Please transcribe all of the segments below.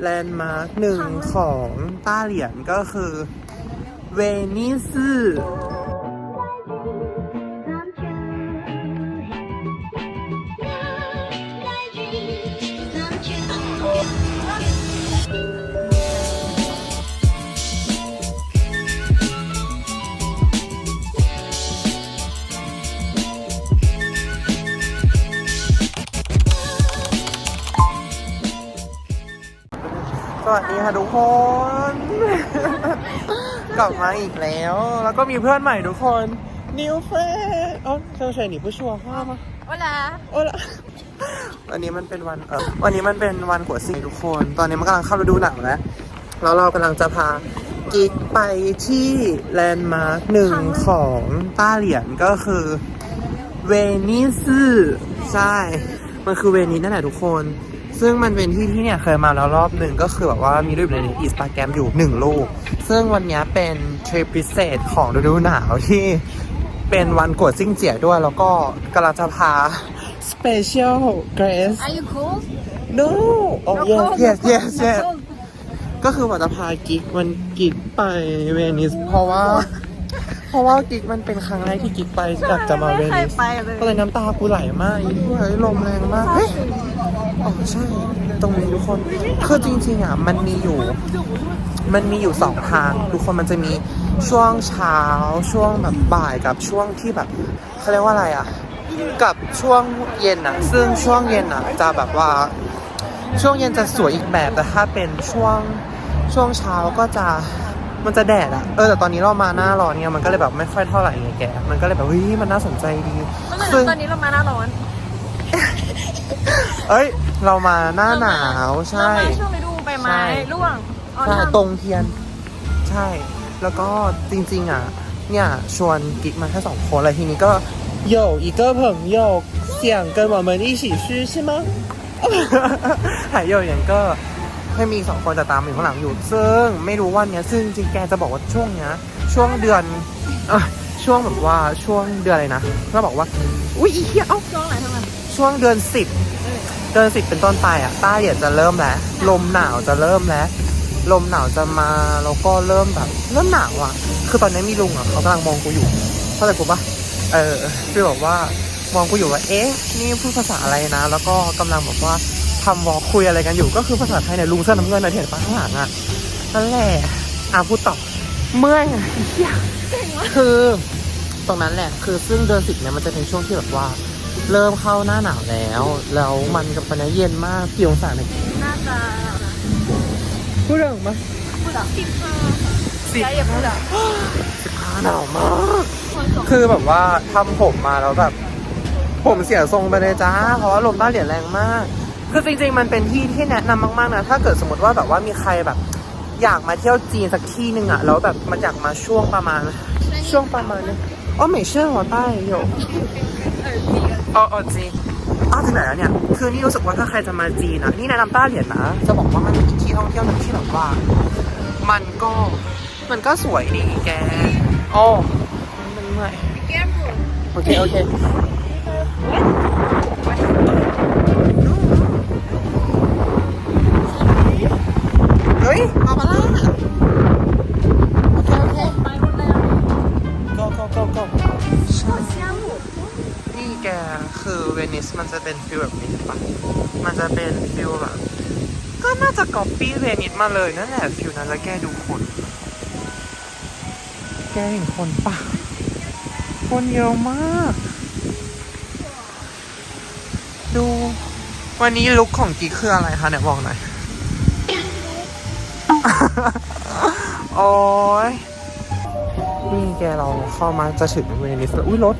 แลนด์มาร์คหนึ่งของต้าเหรียญก็คือเวนิส วัสดีค่ะทุกคน กลับมาอีกแล้ว แล้วก็มีเพื่อนใหม่ทุกคนนิวเฟสอ๋อเธอใส่หนีผู้ชัวร์ข้ามา Hola โอ้ละวันนี้มันเป็นวันเออวันนี้มันเป็นวันหัวสิงทุกคน ตอนนี้มันกำลังเข้าฤดูหนาวแล้วแล้วเรากำลังจะพากิ๊กไปที่แลนด์มาร์คหนึ่งของต้าเหรียญก็คือเวนิสใช่ มันคือเวนิสนั่นแหละทุกคน ซึ่งมันเป็นที่ที่เนี่ยเคยมาแล้วรอบหนึ่งก็คือแบบว่ามีรูปในอินสตาแกรมอยู่หนึ่งรูปซึ่งวันเนี้ยเป็นทริปพิเศษของฤดูหนาวที่เป็นวันกวดซิ่งเจียด้วย แล้วก็กำลังจะพา special guest Are you cool? no oh Not yes cold, yes not cold, yes not yes cold. ก็คือว่าจะพากิ๊กมันกิ๊กไปเวนิสเพราะว่า เพราะว่ากิ๊กมันเป็นครั้งแรกที่กิ๊กไปอยากจะมาเวไม่เคนิยสไปเลยก็เลยน้ำตากูไหลมากอีกเฮ้ยลมแรงมากเฮ้ยอ๋อใช่ ตรงนี้ทุกคนคือจริงๆอะมันมีอยู่ มันมีอยู่สองทางทุกคนมันจะมีช่วงเช้าช่วงแบบบ่ายกับช่วงที่แบบเขาเรียกว่าอะไรอะ กับช่วงเย็นอะ ซึ่งช่วงเย็นอะ จะแบบว่า ช่วงเย็นจะสวยอีกแบบแต่ถ้าเป็นช่วงช่วงเช้าก็จะ มันจะแดดอะเออแต่ตอนนี้เรามาหน้าร้อนเนี่ยมันก็เลยแบบไม่ค่อยเท่าไหร่ไงแก มันก็เลยแบบเฮ้ยมันน่าสนใจดี ไม่ ซึ่ เป็น ง ตอนนี้เรามาหน้าร้อน เอ้ย เรามาหน้าหนาว เรา ใช่ มาช่วงฤดูใบไม้ ใช่ ร่วงอ๋อ ใช่ ทำ ตรงเทียน ใช่ แล้วก็จริง ๆ อ่ะ เนี่ย ชวนกิ๊กมาแค่สองคนเลยทีนี้ก็有一个朋友想跟我们一起去是吗还有人ก็ ให้มีสองคนจะตามอยู่ข้างหลังอยู่ ซึ่งไม่รู้วันเนี้ยซึ่งจริงๆแกจะบอกว่าช่วงเนี้ย ช่วงเดือนเอช่วงแบบว่าช่วงเดือนอะไรนะเราบอกว่า อุ้ยอีเหี้ยเอ้า ช่วงไหนทำไมช่วงเดือนสิบเดือนสิบเป็นต้นไปอะใต้เหยียดจะเริ่มแล้ว ลมหนาวจะเริ่มแล้ว ลมหนาวจะมาแล้วก็เริ่มแบบ เริ่มหนาวอะ คือตอนนี้มีลุงอะเขากำลังมองกูอยู่เข้าใจกูปะเออคือแบบว่ามองกูอยู่ว่าเอ๊ะนี่พูดภาษาอะไรนะ แล้วก็กำลังแบบว่า ทำวอลคุยอะไรกันอยู่ ก็คือภาษาไทยเนี่ยลุงเสื้อน้ำเงินนะที่เห็นปะข้างหลังอะนั่นแหละอะพูดต่อเมื่อยอะเหี้ยคือ ตรงนั้นแหละ คือซึ่งเดือนสิบเนี่ยมันจะเป็นช่วงที่แบบว่า เริ่มเข้าหน้าหนาวแล้ว แล้วมันกับปันเย็นมากกี่องศาเนี่ยน่าจะพูดเรื่องมาพูดอะสิบห้าสิบใช่อย่าพูดอะสิบห้าหนาวมาก คือแบบว่าทำผมมาแล้วแบบผมเสียทรงไปเลยจ้า เพราะว่าลมต้านเหรียญแรงมาก คือจริงๆ มันเป็นที่ที่แนะนำมากๆนะ ถ้าเกิดสมมติว่าแบบว่ามีใครแบบ อยากมาเที่ยวจีนสักที่หนึ่งอะแล้วแบบมันอยากมาช่วงประมาณ ช่วงประมาณนี้อ๋อไม่เชื่อหัวใต้有อ๋ออ๋อจีนอ้าวที่ไหนแล้วเนี่ย คือนี่รู้สึกว่าถ้าใครจะมาจีนนะนี่แนะนำต้าเหรียญนะ จะบอกว่ามันเป็นที่ท่องเที่ยวหนึ่งที่แบบว่า มันก็มันก็สวยดีแกโอ้มันเมื่อยแก้มบุ๋มโอเค โอเค ฮ้ยมาปะล่ะโอเคโอเคไปหมดเลยอะ go go go go เชี่ยหมูนี่แกคือเวนิสมันจะเป็นฟิลแบบนี้ปะมันจะเป็นฟิลแบบก็น่าจะก๊อปปี้เวนิสมาเลยนั่นแหละฟิลนั้นแล้วแกดูคนแกเห็นคนปะคนเยอะมาก ดู วันนี้ลุคของกิ๊กคืออะไรคะเนี่ยบอกหน่อย โอ้ยนี่แกเราเข้ามาจะถึงเวนิสแล้วอุ้ยรถ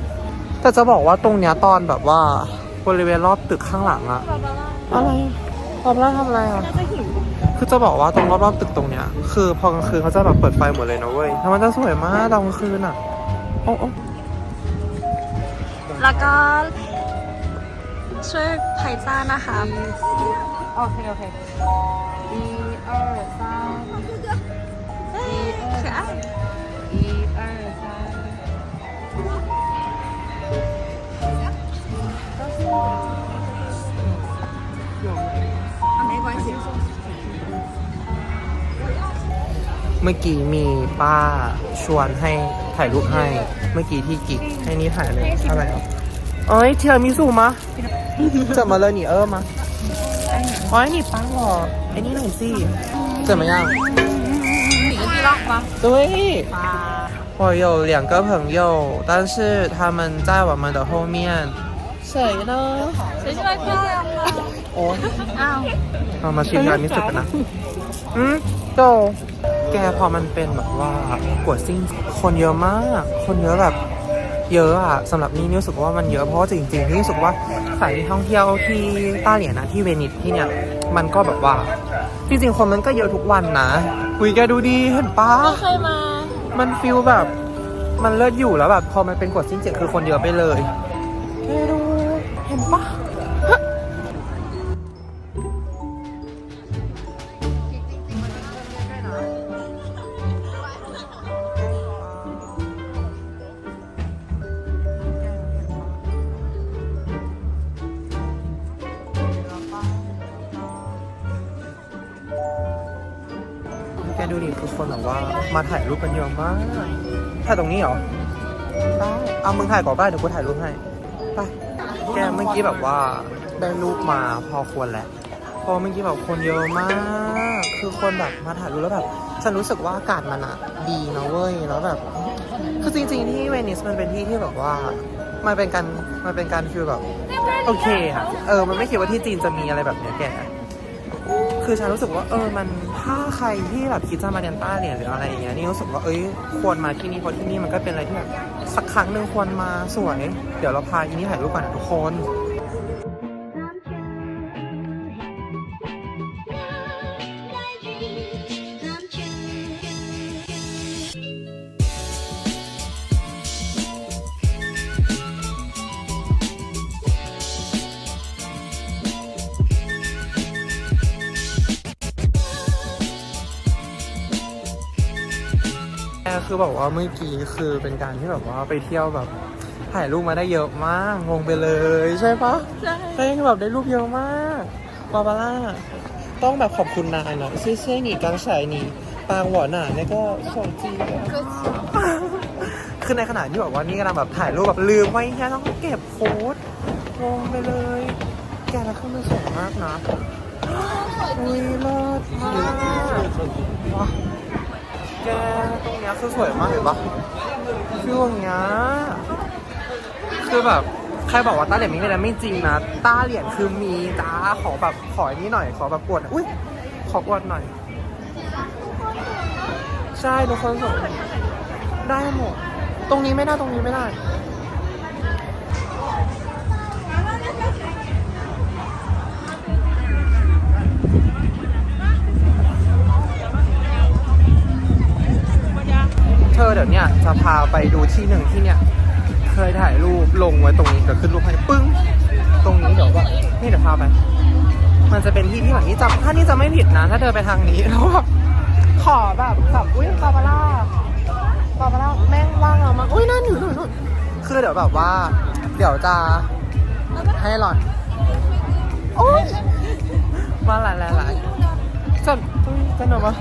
แต่จะบอกว่าตรงเนี้ยตอนแบบว่าบริเวณรอบตึกข้างหลังอะอะไรรอบล่าทำอะไรอะคือจะบอกว่าตรงรอบรอบตึกตรงเนี้ย คือพอกลางคืนเขาจะแบบเปิดไฟหมดเลยนะเว้ยทำไมจะสวยมากตอนกลางคืนอะโอ้โอแล้วก็ช่วยไผ่จ้านะคะ โอเค โอเคหนึ่งสออ มื่อกี้มีป้าชวนให้ถ่ายรูปให้ เมื่อกี้ที่กิกให้นี่ถ่ายเลยอะไรอ่ะเอ้ยเทียมิสุมาจะมาเลยหนีเออมาอ๋อหนีป้าหรอไอ้นี่หน่อยสิเจะมายัง 你跟地浪吗？对啊，我有两个朋友但是他们在我们的后面谁呢谁这么漂亮呢？ โอ้ย 啊， เรามาชิมร้า นมิสุกันนะอืมโตแกพอมันเป็นแบบว่ากัวซิ่งคนเยอะมาก คนเยอะแบบเยอะอะสำหรับนี่นี่รู้สึกว่ามันเยอะเพราะว่าจริงๆนี่รู้สึกว่าสถานที่ท่องเที่ยวที่ต้าเหรียญนะที่เวนิสที่เนี่ยมันก็แบบว่า จริงๆคนมันก็เยอะทุกวันนะคุยแกดูดีเห็นปะเคยมา มันฟิลแบบมันเลิศอยู่แล้วแบบพอมันเป็นกวดซิ่งเจ็ดคือคนเยอะไปเลยแกดูเห็นปะ ดูดิคือคนแบบว่ามาถ่ายรูปกันเยอะมากถ่ายตรงนี้เหรอได้เอามึงถ่ายก่อนได้เดี๋ยวกูถ่ายรูปให้ไปแกเมื่อกี้แบบว่าได้รูปมาพอควรแหละเพอเมื่อกี้แบบคนเยอะมาก คือคนแบบมาถ่ายรูปแล้วแบบฉันรู้สึกว่าอากาศมันอะดีนะเว้ยแล้วแบบ คือจริงๆที่เวนิสมันเป็นที่ที่แบบว่ามันเป็นการมันเป็นการฟีลแบบโอเคอะเออ มันไม่คิดว่าที่จีนจะมีอะไรแบบเนี้ยแก คือฉันรู้สึกว่าเออมัน ถ้าใครที่แบบคิดจะมาเรียนต้าเนี่ยหรืออะไรอย่างเงี้ยนี่รู้สึกว่าเอ้ยควรมาที่นี่เพราะที่นี่มันก็เป็นอะไรที่แบบสักครั้งหนึ่งควรมาสวย เดี๋ยวเราพาอีนี่ถ่ายรูปก่อนนะทุกคน คือแบบว่าเมื่อกี้คือเป็นการที่แบบว่าไปเที่ยวแบบถ่ายรูปมาได้เยอะมากงงไปเลยใช่ปะใช่ใช่แบบได้รูปเยอะมากบาบาร่าต้องแบบขอบคุณนายเนาะเชื่อๆหนีกังฉายหนีปางหวอหนาเนี่ยก็สวยจริงอะคือในขณะที่แบบว่านี่กำลังแบบถ่ายรูปแบบลืมไว้แค่ต้องเก็บโค้ดงงไปเลย แกแล้วขึ้นมาสวยมากนะอุ้ยเลิศมากว้า แกตรงเนี้ยคือสวยมากเห็นปะคือตรงเงี้ยคือแบบใครบอกว่าต้าเหรียญไม่มีอะไรไม่จริงนะต้าเหรียญคือมีจ้าขอแบบขออันนี้หน่อย ขอแบบกวดอุ้ยขอกวดหน่อย ใช่ทุกคนส่งได้หมด ตรงนี้ไม่ได้ตรงนี้ไม่ได้ ที่หนึ่งที่เนี่ย เคยถ่ายรูปลงไว้ตรงนี้เดี๋ยวขึ้นรูปให้ปึ้ง ตรงนี้เดี๋ยวว่านี่เดี๋ยวพาไป มันจะเป็นที่ที่แบบนี้จำถ้านี่จะไม่ผิดนะ ถ้าเดินไปทางนี้แล้วแบบขอแบบแบบอุ้ยบาบาร่าบาบาร่าแม่งว่างเรามาอุ้ยนั่นอยู่นู่นนู่นคือเดี๋ยวแบบว่า เดี๋ยวจะให้หล่อนโอ้ยมาหลายหลายหลายจะอุ้ยจะหนูมา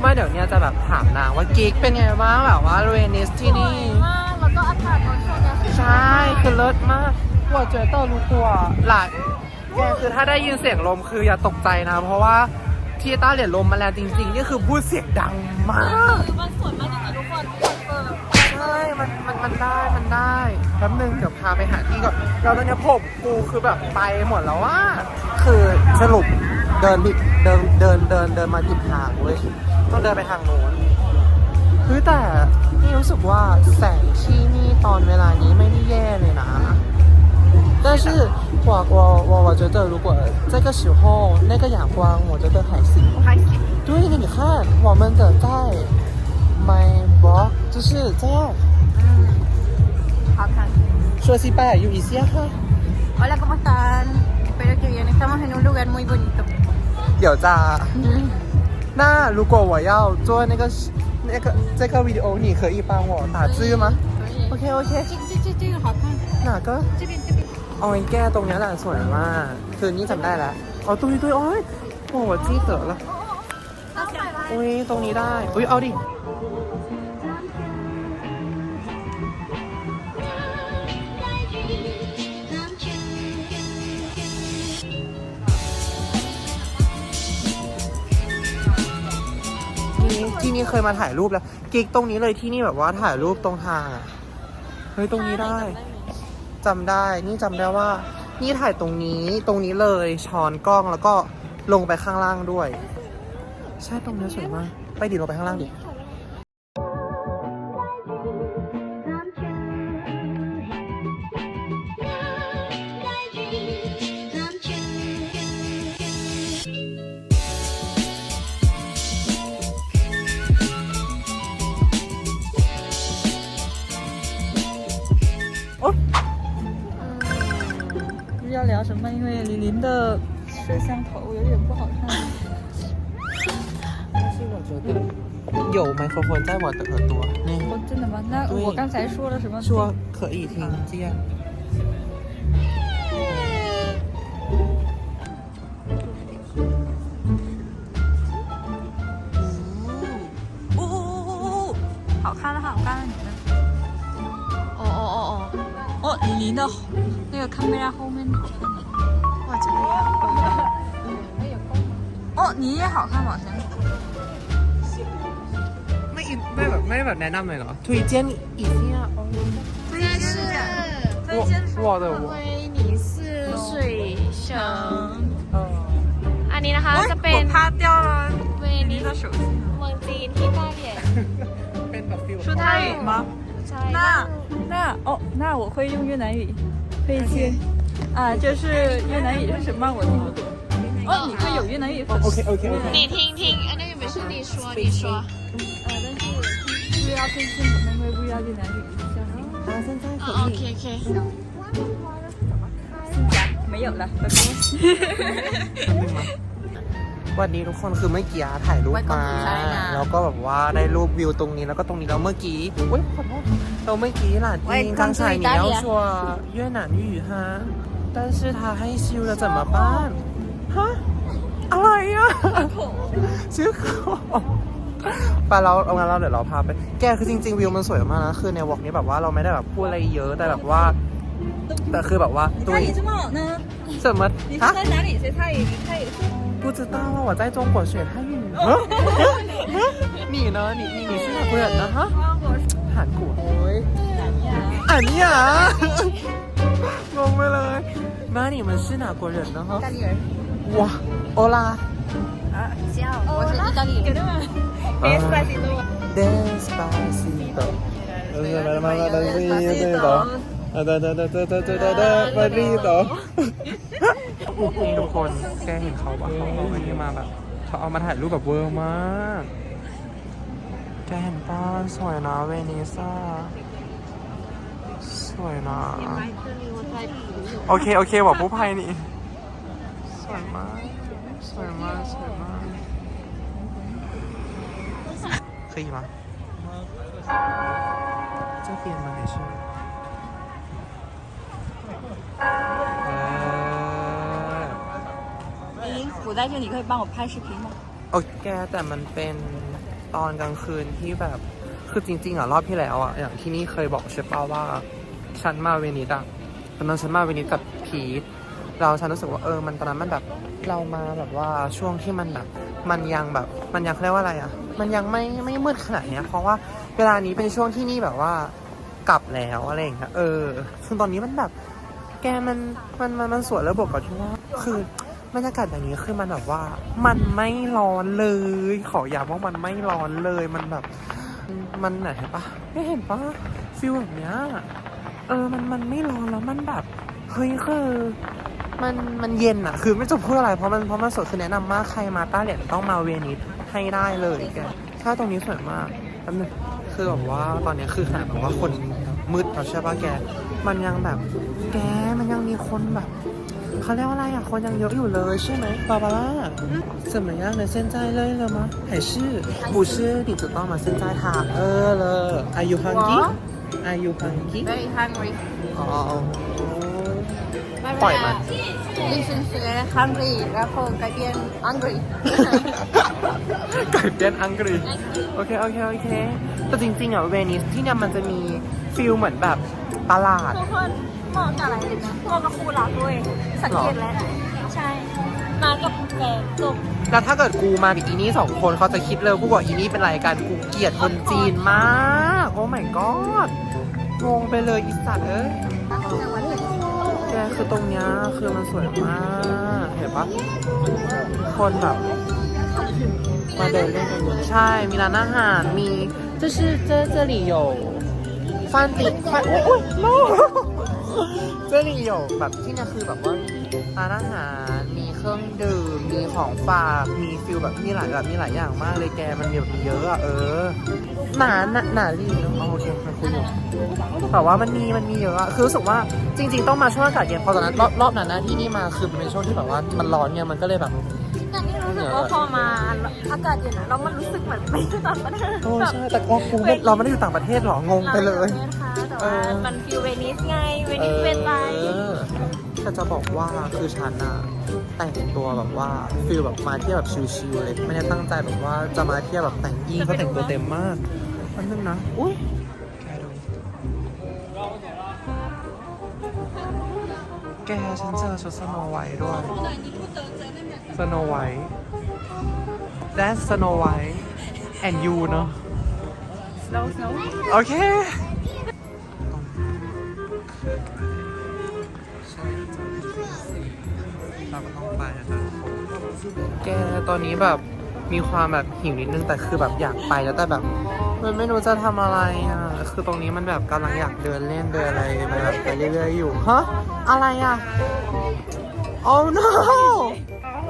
ไม่เดี๋ยวเนี้ยจะแบบถามนางว่ากิ๊กเป็นไงบ้างแบบว่าเรนิสที่นี่ มากแล้วก็อากาศตอนช่วงเนี้ยคือใช่คือเลิศมากว่าเจอเตอร์รู้ตัวหลายแกคือถ้าได้ยินเสียงลมคืออย่าตกใจนะ เพราะว่าที่ต้าเหรียญลมมาแรงจริงๆ นี่คือพูดเสียงดังมาก คือมันสวยมากจริงๆทุกคนคอนเฟิร์มใช่ มัน มัน มันได้ มันได้แป๊บนึงเดี๋ยวพาไปหาที่ก่อน เราตอนเนี้ยผมกูคือแบบไปหมดแล้วว่า คือสรุปเดินผิดเดิน เดิน เดิน เดินมาผิดทางเว้ย ต้องเดินไปทางโน้น เฮ้ยแต่นี่รู้สึกว่าแสงที่นี่ตอนเวลานี้ไม่ได้แย่เลยนะ但是我我我我觉得如果这个时候那个阳光我觉得还行还行。对你看我们的在 my blog 就是这样好看。说西班牙语一下哈 Hola, ¿cómo están? Espero que bien. Estamos en un lugar muy bonito. เดี๋ยวจะ 那如果我要做那个那个这个 video 你可以帮我打字吗可以。 OK OK 这这这这个好看。哪个这边这边。 ออยแก้ตรงเนี้ยแหละสวยมาก คือนี่จำได้แล้วอ๋อตุ้ยตุ้ยโอ้ยโอ้我记得了那下来。 อุ้ยตรงนี้ได้ อุ้ยเอาดิ นี้ที่นี่เคยมาถ่ายรูปแล้วกิ๊กตรงนี้เลยที่นี่แบบว่าถ่ายรูปตรงทางอะเฮ้ยตรงนี้ได้จำได้นี่จำได้ว่า นี่ถ่ายตรงนี้ตรงนี้เลยช้อนกล้องแล้วก็ลงไปข้างล่างด้วย ใช่ตรงนี้สวยมากไปดิลงไปข้างล่างดิ 不知道聊什么，因为李林的摄像头有点不好看。但是我觉得有麦克风在我的耳朵内，哦，真的吗？那对我刚才说了什么？说可以听见。哦好看了，好看 哦，李林的那个 camera 后面好看吗？我觉得也好看。哦，你也好看好像。 ไม่อินไม่แบบไม่แบบแนะนำเลยเหรอ推荐你一下推荐推荐我我的我威尼斯水神 嗯， อันนี้นะคะ 哎， จะเป็น 我擦掉了 เว 李 นิ 林 ส 的手机。 เมืองจีนที่ต้าเหรียญ เป็นแบบฟิล 说泰语吗？ ใช่ 那那哦那我会用越南语可以接。啊就是越南语是什么我听不懂。哦你会有越南语可以接你听听那个没事你说你说。呃但是不要道这次演唱会不要越南语。啊现在可以可以可以现没有了拜拜嘿嘿嘿嘿 วันนี้ทุกคนคือเมื่อกี้ถ่ายรูป ไว้ก่อน มา ใช่นะ แล้วก็แบบว่าได้รูปวิวตรงนี้แล้วก็ตรงนี้แล้วเมื่อกี้อุ้ยขอโทษเราเมื่อกี้หลานจีน刚才你要说越南语哈但是他害羞了怎么办ฮะอะไรอ่ะชื่อเขาไปเราเอางั้นเราเดี๋ยวเราพาไป แกคือจริง ๆ วิวมันสวยมากนะคือในวอล์กนี้แบบว่าเราไม่ได้แบบพูดอะไรเยอะแต่แบบว่า แต่คือแบบว่า 你泰语这么好呢？什么你是ฮะ 在哪里学泰语？你泰语是？不知道啊，我在中国学泰语。你呢？你你你是哪国人呢？哈？我是韩国。南亚。俺呀，งงไปเลย那你们是哪国人呢？哈意？大利人哇，欧拉。啊，叫我是意大利人。 Despacito。 Despacito。 哒哒哒哒哒哒哒哒哒，Despacito。นี่ทุกคนแกเห็นเขาปะเขาเอาอันนี้มาแบบเขาเอามาถ่ายรูปแบบเวอร์มาก แกเห็นป้าสวยนะเวนิซ่า สวยนะ โอเค โอเคบอกผู้ภัยนี่ สวยมาก สวยมาก สวยมาก可以吗？这边吗？还是？ 我在这里可以帮我拍视频吗？โอเคแต่มันเป็นตอนกลางคืนที่แบบคือจริงๆอะรอบที่แล้วอะอย่างที่นี่เคยบอกใช่ป่าว่าฉันมาเวนิสอะตอนนั้นฉันมาเวนิสกับพีทเราฉันรู้สึกว่าเออมันตอนนั้นมันแบบเรามาแบบว่าช่วงที่มันแบบมันยังแบบมันยังเรียกว่าอะไรอะ มันยังไม่ไม่มืดขนาดเนี้ยเพราะว่าเวลานี้เป็นช่วงที่นี่แบบว่ากลับแล้วอะไรอย่างเงี้ยเออซึ่งตอนนี้มันแบบ แกมันมันมันมันสวยแล้วบวกกับที่ว่าคือ บรรยากาศแบบนี้คือมันแบบว่า มันไม่ร้อนเลย ขอย้ำว่ามันไม่ร้อนเลย มันแบบ มันไหนเห็นปะไม่เห็นปะฟิลแบบเนี้ย เออ มัน มันไม่ร้อนแล้ว มันแบบ เฮ้ย คือ มัน มันเย็นอะคือไม่จะพูดอะไร เพราะมัน เพราะมันสดคือแนะนำมาก ใครมาต้าเหรียญต้องมาเวนิสให้ได้เลยแกใช่ตรงนี้สวยมากแป๊บนึงคือแบบว่าตอนนี้คือขนาดแบบว่าคนมืดแล้วใช่ปะแก มันยังแบบ แก มันยังมีคนแบบ เขาเรียกว่าอะไรอะ คนยังเยอะอยู่เลยใช่ไหมบาบาร่า怎么样ย现在累了吗？还是不是你知道吗？现在เลย Are you hungry Are you hungry Very hungry อ๋อปล่อยมัน Listen to the hungry แล้วคนกลายเป็น angry กลายเป็น angry โอเค โอเค โอเค แต่จริงๆอะเวนิสที่เนี่ยมันจะมีฟิลเหมือนแบบตลาด เหมาะกับอะไรเลยนะเหมาะกับคู่รักด้วยสังเกตแล้วใช่ มากับแฟนจบ แล้วถ้าเกิดกูมากับอีนี่สองคนเขาจะคิดเลยกูบอกอีนี่เป็นไรกันกูเกลียดคนจีนมาก โอ้ my god งงไปเลยอีสัตว์เอ้ยแกคือตรงเนี้ยคือมันสวยมาก เห็นปะคนแบบ มาเดินเล่นกันอยู่ใช่ มีร้านอาหาร มี就是这这里有饭店饭 เจ้าหลี่หยกแบบที่นี่คือแบบว่าร้านอาหารมีเครื่องดื่มมีของฝากมีฟิลแบบมีหลายแบบมีหลายอย่างมากเลยแกมันมีแบบเยอะอะเออหนาหนาหนาลี่เนอะโอเคมันคุยอยู่แต่ว่ามันมีมันมีเยอะอะคือรู้สึกว่าจริง ๆ ต้องมาช่วงอากาศเย็นเพราะตอนนั้นรอบรอบนั้นนะที่นี่มาคือเป็นช่วงที่แบบว่ามันร้อนเนี่ยมันก็เลยแบบ แต่นี่รู้สึกว่าพอมาอากาศเย็นอะเรามันรู้สึกเหมือนไปต่างประเทศโอ้แบบใช่แต่ว่ากูไม่เราไม่ได้อยู่ต่างประเทศหรองงไปเลยค่ะ แต่ว่ามันฟิลเวนิสไง เวนิสเวนไลเออแต่จะบอกว่าคือฉันอะแต่งตัวแบบว่าฟิลแบบมาเที่ยวแบบชิลๆเลยไม่ได้ตั้งใจแบบว่าจะมาเที่ยวแบบแต่งยีนเขาแต่งตัวเต็มมากมันนึงนะอุ้ยแกดูแกฉันเจอชุดสโนไวท์ด้วยสโนไวท์ That's Snow White and you เนอะ snow snow โอเค แกตอนนี้แบบมีความแบบหิวนิดนึงแต่คือแบบอยากไปแล้วแต่แบบ มันไม่รู้จะทำอะไรอะคือตรงนี้มันแบบกำลังอยากเดินเล่นเดินอะไรไปแบบไปเรื่อยๆอยู่ฮะอะไรอะ Oh no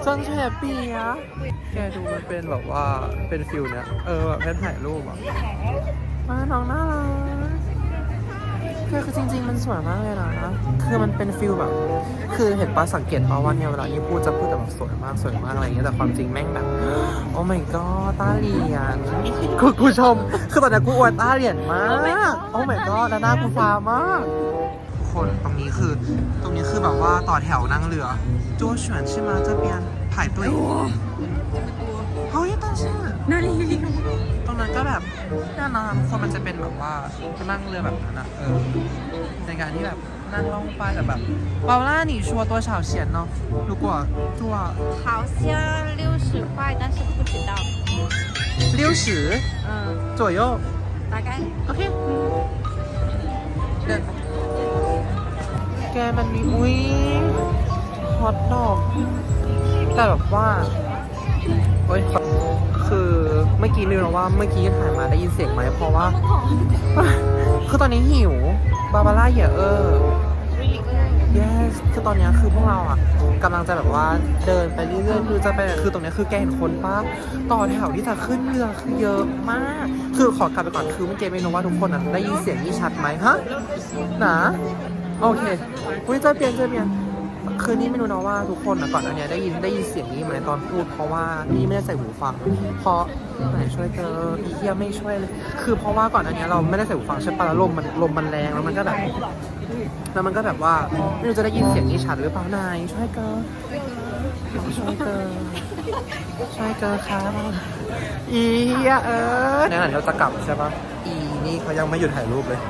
จังแฉเปียะแกดูมันเป็นแบบว่าเป็นฟิลเนี้ยเออแบบเป็นถ่ายรูปอะมาน้องน่า รักแกคือจริง ๆ มันสวยมากเลยนะ คือมันเป็นฟิลแบบ คือเห็นปะสังเกตปะว่าเนี่ยเวลาที่พูดจะพูดแต่แบบสวยมากสวยมากอะไรอย่างเงี้ยแต่ความจริงแม่งแบบ โอ้ my god ต้าเหรียญกูกูชม คือตอนนี้กูอวยต้าเหรียญมาก โอ้ my god แล้วหน้ากูฟ้ามากทุกคนตรงนี้คือ ตรงนี้คือแบบว่าต่อแถวนั่งเรือจัวเฉียนใช่ไหม这边排队เฮ้ย但是哪里有 ตรงนั้นก็แบบน่านะคนมันจะเป็นแบบว่านั่งเรือแบบนั้นอะเออ ในการที่แบบนั่งล่องไปแต่แบบเปาล่า你说多少钱呢如果坐好像六十块，但是不知道。六十嗯，左右大概。 โอเคเดินแกมันมีอุ้ยฮอตดอกแต่แบบว่าเฮ้ยขอ คือเมื่อกี้ลืมแล้วว่าเมื่อกี้ถ่ายมาได้ยินเสียงไหมเพราะว่า คือตอนนี้หิวบาบาร่าเหยอะเออ yes คือตอนนี้คือพวกเราอะกำลังจะแบบว่าเดินไปเรื่อยๆคือจะไปคือตรงนี้คือแกเห็นคนปะต่อแถวที่จะขึ้นเรือคือเยอะมาก คือขอกลับไปก่อนคือเมื่อกี้ไม่รู้ว่าทุกคนอะได้ยินเสียงนี่ชัดไหมฮะนาโอเคอุ้ยเจอเปลี่ยนเจอเปลี่ยน คือนี่ไม่รู้นะว่าทุกคนอะก่อนอันเนี้ยได้ยินได้ยินเสียงนี้ไหมตอนพูด เพราะว่านี่ไม่ได้ใส่หูฟัง เพราะไหนช่วยเจออีเทียไม่ช่วยเลย คือเพราะว่าก่อนอันเนี้ยเราไม่ได้ใส่หูฟังใช่ปะแล้วลมมันลมมันแรงแล้วมันก็แบบแล้วมันก็แบบว่าไม่รู้จะได้ยินเสียงนี่ชัดหรือเปล่านายช่วยเกอช่วยเกอช่วยเกอครับอีเหี้ยเออในขณะที่เราจะกลับใช่ปะอีนี่เขายังไม่หยุดถ่ายรูปเลย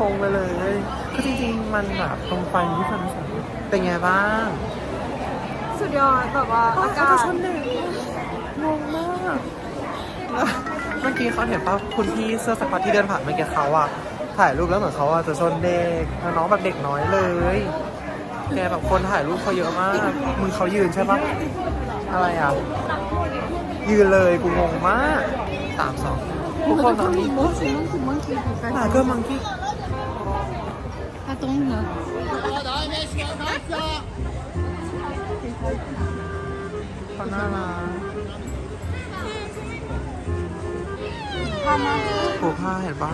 งงไปเลยคือจริงๆ มันแบบตรงไฟที่ฟันสวยเป็นไงบ้างสุดยอดแบบว่าอากาจะศชนเด็กงงมากแล้วเมื่อกี้เขาเห็นป่ะคุณพี่เสื้อสควอตที่เดินผ่านเมื่อกี้เขาอะถ่ายรูปแล้วเหมือนเขาอะจะชนเด็กแล้วน้องแบบเด็กน้อยเลยแกแบบคนถ่ายรูปเขาเยอะมากมือเขายืนใช่ปะอะไรอะยืนเลยกูงงมากสามสอง ทุกคนตอนนี้ monkey monkey monkey หาเกิร์มังกี้ 它懂了。 เขาน่ารัก พามา ผูกผ้าเห็นปะ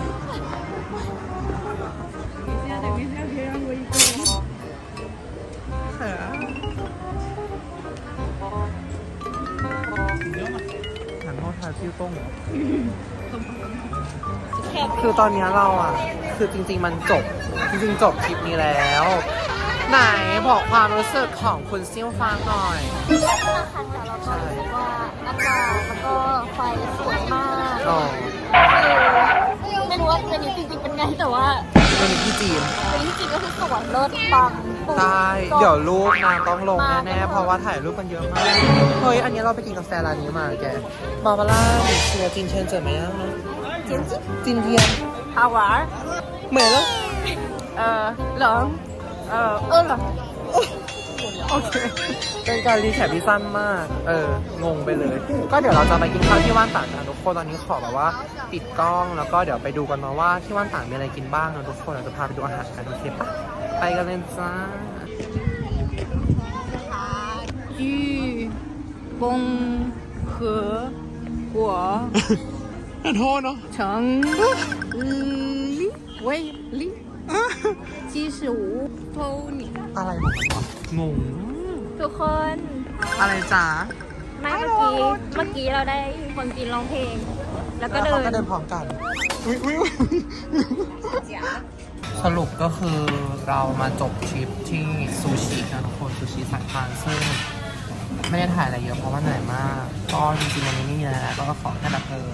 เสือหันโทษ คือตอนนี้เราอะ คือจริง ๆ มันจบ จริงๆ จบคลิปนี้แล้ว ไหนบอกความรู้สึกของคุณเซี่ยวฟางหน่อย ได้คนะแล้วก็ว่าอากาศแล้วก็ไฟสวยมากอ๋อคือไม่รู้ว่าเป็นจริงๆเป็นไงแต่ว่า เป็นที่จีน เป็นที่จีนก็คือสวยเลิศปัง ปุ้งได้จบเดี๋ยวรูปนางต้องลงมาแน่ๆ เพราะว่าถ่ายรูปกันเยอะมาก เฮ้ย อันนี้เราไปกินกาแฟร้านนี้มาแกบาบาร่าเชียร์จินเชนเจอไหมยังนะจริงจินเทียนๆฮาวาร์เหมือนแล้วเออเหรอเออเออเหรอโอเค เป็นการรีแคปที่สั้นมาก เออ งงไปเลย ก็เดี๋ยวเราจะไปกินข้าวที่ว่านตากกันทุกคนตอนนี้ขอแบบว่าปิดกล้องแล้วก็เดี๋ยวไปดูกันเนาะว่าที่ว่านตากมีอะไรกินบ้างนะทุกคนเราจะพาไปดูอาหารกันโอเคปะ ไปกันเลยจ้าจีปงเขอหัวขอโทอเนาะชงลิเวลิจีสูโทนี่อะไรงง ทุกคน อะไรจ๋าไม่เมื่อกี้ เมื่อกี้เราได้คนกินร้องเพลง แล้วก็เดินก็เดินพร้อมกัน อุ้ยอุ้ยจ๋า สรุปก็คือเรามาจบทริปที่ซูชินะทุกคนซูชิสายพานซึ่งไม่ได้ถ่ายอะไรเยอะเพราะว่าเหนื่อยมาก ก็จริงๆวันนี้ไม่มีอะไรแล้วก็ขอแค่แบบเออ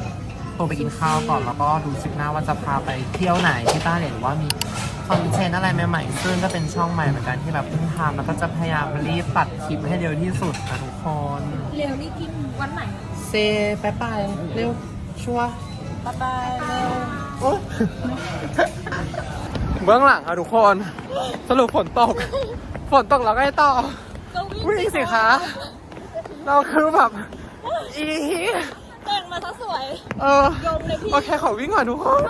โทรไปกินข้าวก่อนแล้วก็ดูคลิปหน้าว่าจะพาไปเที่ยวไหนที่ต้าเหรียญหรือว่ามีคอนเทนต์อะไรใหม่ๆซึ่งก็เป็นช่องใหม่เหมือนกันที่แบบเพิ่งทำแล้วก็จะพยายามรีบตัดคลิปให้เร็วที่สุดนะทุกคนเร็วนี่กินวันไหนเซไปไปเร็วชัวร์บ๊ายบายเร็วโอ๊ย เบื้องหลังอะทุกคน สรุปฝนตก ฝนตกแล้วไงต่อก็วิ่งวิ่งสิคะ เราคือแบบ อี แต่งมาซะสวยเออ ยมเลยพี่ โอเคขอวิ่งก่อนทุกคน